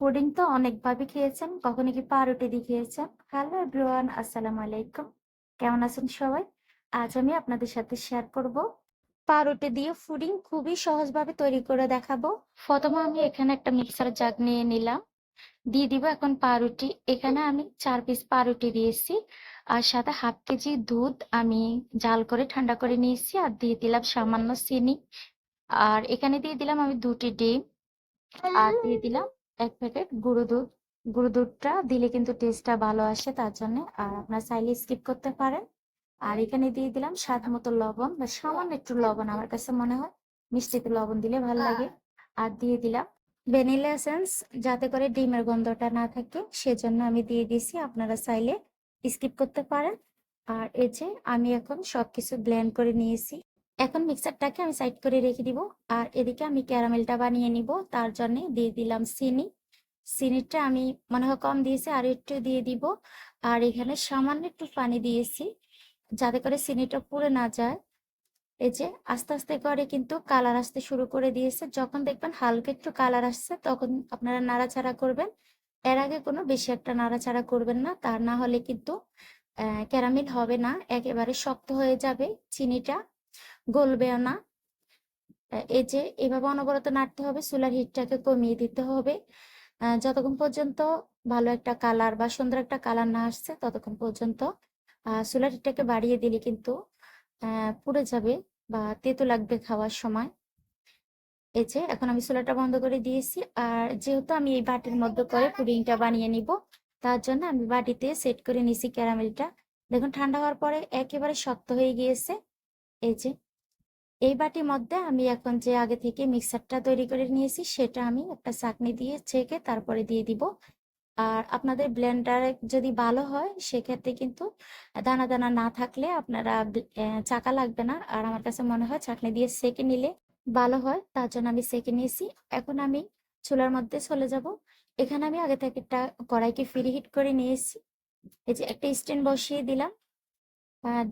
Pudding তো অনেকভাবে খেয়েছেন। কখনো কি পাউরুটি দিয়ে খেয়েছেন? হ্যালো এভরিওয়ান, আসসালামু আলাইকুম। কেমন আছেন সবাই? আজ আমি আপনাদের সাথে শেয়ার করব পাউরুটি দিয়ে পুডিং খুবই সহজভাবে তৈরি করে দেখাবো। প্রথমে আমি এখানে একটা মিক্সার জাগ নিয়ে নিলাম। দিয়ে দিব এখন পাউরুটি। এখানে আমি চার পিস পাউরুটি দিয়েছি। আর সাথে হাফ কেজি দুধ আমি জাল করে ঠান্ডা করে নিয়েছি। আর দিয়ে দিলাম সামান্য চিনি। আর এখানে দিয়ে দিলাম আমি দুটি ডিম। আর দিয়ে দিলাম ১ প্যাকেট গুঁড়ো দুধ। গুঁড়ো দুধটা দিলে কিন্তু টেস্টটা ভালো আসে তার জন্যে। আর আপনারা চাইলে স্কিপ করতে পারেন। আর এখানে দিয়ে দিলাম স্বাদ মতো লবণ বা সামান্য একটু লবণ আমার কাছে মনে হয় মিষ্টিতে লবণ দিলে ভালো লাগে। আর দিয়ে দিলাম ভ্যানিলা এসেন্স যাতে করে ডিমের গন্ধটা না থাকে সেজন্য আমি দিয়ে দিয়েছি। আপনারা চাইলে স্কিপ করতে পারেন। আর এই যে আমি এখন সবকিছু ব্লেন্ড করে নিয়েছি। এখন মিক্সারটাকে আমি সাইড করে রেখে দিব। আর এদিকে আমি ক্যারামেলটা বানিয়ে নিব। তার জন্যে দিয়ে দিলাম চিনি। চিনিটা আমি মনে হয় কম দিয়েছি আর একটু দিয়ে দিব। আর এখানে সামান্য একটু পানি দিয়েছি যাতে করে চিনিটা পুড়ে না যায়। এই যে আস্তে, আস্তে করে কিন্তু কালার আসতে শুরু করে দিয়েছে। যখন দেখবেন হালকা একটু কালার আসছে তখন আপনারা নাড়াচাড়া করবেন। এর আগে কোনো বেশি একটা নাড়াচাড়া করবেন না। তা না হলে কিন্তু ক্যারামেল হবে না। একেবারে শক্ত হয়ে যাবে। চিনিটা গলবেও না। এই যে এভাবে অনবরত নাড়তে হবে। চুলার হিটটাকে কমিয়ে দিতে হবে। যতক্ষণ পর্যন্ত ভালো একটা কালার বা সুন্দর একটা কালার না আসছে ততক্ষণ পর্যন্ত চুলার হিটটাকে বাড়িয়ে দিলে কিন্তু পুড়ে যাবে বা তেতো লাগবে খাওয়ার সময়। এই যে এখন আমি চুলাটা বন্ধ করে দিয়েছি। আর যেহেতু আমি এই বাটির মধ্যে করে পুডিংটা বানিয়ে নিব, তার জন্য আমি বাটিতে সেট করে নিছি ক্যারামেলটা। দেখুন ঠান্ডা হওয়ার পরে একেবারে শক্ত হয়ে গিয়েছে। এই যে এই বাটির মধ্যে আমি এখন যে আগে থেকে মিক্সারটা তৈরি করে নিয়েছি সেটা আমি একটা ছাঁকনি দিয়ে ছেঁকে তারপরে দিয়ে দিব। আর আপনাদের ব্লেন্ডার যদি ভালো হয় সেক্ষেত্রে কিন্তু দানা, দানা না থাকলে আপনারা চাকা লাগবে না। আর আমার কাছে মনে হয় ছাঁকনি দিয়ে ছেঁকে নিলে ভালো হয়। তার জন্য আমি ছেঁকে নিয়েছি। এখন আমি চুলার মধ্যে চলে যাব। এখানে আমি আগে থেকে একটা কড়াইকে ফ্রি হিট করে নিয়েছি। এই যে একটা স্ট্যান্ড বসিয়ে দিলাম।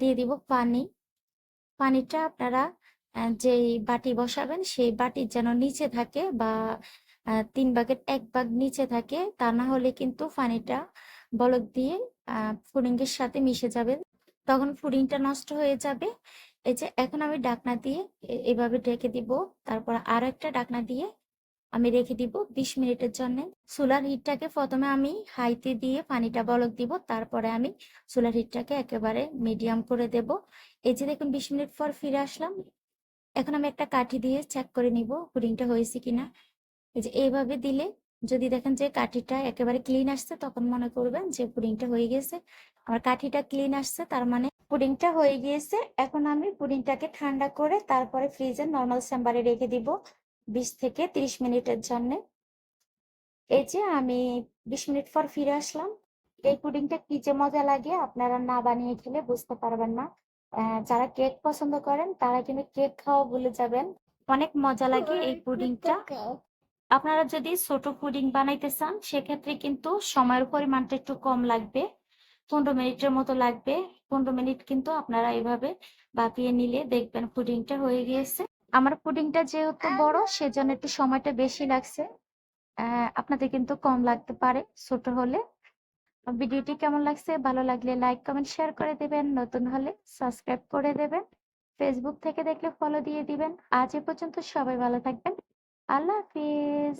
দিয়ে দিব পানি। পানিটা আপনারা যেই বাটি বসাবেন সেই বাটির যেন নিচে থাকে বা ৩ ভাগের ১ ভাগ নিচে থাকে। তা না হলে কিন্তু পানিটা বলক দিয়ে ফুডিংয়ের সাথে মিশে যাবে। তখন ফুডিংটা নষ্ট হয়ে যাবে। এই যে এখন আমি ডাকনা দিয়ে এভাবে ঢেকে দিব। তারপর আরও একটা ডাকনা দিয়ে আমি রেখে দিব ২০ মিনিটের জন্যে। সোলার হিটটাকে প্রথমে আমি হাইতে দিয়ে পানিটা বলক দিব। তারপরে আমি সোলার হিটটাকে একেবারে মিডিয়াম করে দেব। এই যে দেখুন ২০ মিনিট পর ফিরে আসলাম। এখন আমি একটা কাঠি দিয়ে চেক করে নিব পুডিংটা হয়েছে কিনা। এই যে এইভাবে দিলে, যদি দেখেন যে কাঠিটা একেবারে ক্লিন আসছে, তখন মনে করবেন যে পুডিংটা হয়ে গেছে। আমার কাঠিটা ক্লিন আসছে, তার মানে পুডিংটা হয়ে গিয়েছে। এখন আমি পুডিংটাকে ঠান্ডা করে তারপরে ফ্রিজে নর্মাল চেম্বারে রেখে দিব ২০ থেকে ৩০ মিনিটের জন্যে। এই যে আমি ২০ মিনিট পর ফিরে আসলাম। এই পুডিংটা কি যে মজা লাগে, আপনারা না বানিয়ে খেলে বুঝতে পারবেন না। যারা কেক পছন্দ করেন, তারা কিন্তু কেক খাওয়া ভুলে যাবেন। অনেক মজা লাগে এই পুডিংটা। আপনারা যদি ছোট পুডিং বানাইতে চান, সেক্ষেত্রে কিন্তু সময়ের পরিমাণটা একটু কম লাগবে। ১৫ মিনিটের মতো লাগবে। ১৫ মিনিট কিন্তু আপনারা এভাবে ভাপিয়ে নিলে দেখবেন পুডিংটা হয়ে গিয়েছে। আমার পুডিংটা যেহেতু বড় সেজন্য একটু সময়টা বেশি লাগছে। আপনাদের কিন্তু কম লাগতে পারে ছোট হলে। ভিডিওটি কেমন লাগছে? ভালো লাগলে লাইক, কমেন্ট, শেয়ার করে দেবেন নতুন হলে সাবস্ক্রাইব করে দেবেন। ফেসবুক থেকে দেখলে ফলো দিয়ে দিবেন। আজ এ পর্যন্ত সবাই ভালো থাকবেন। আল্লাহ হাফিজ।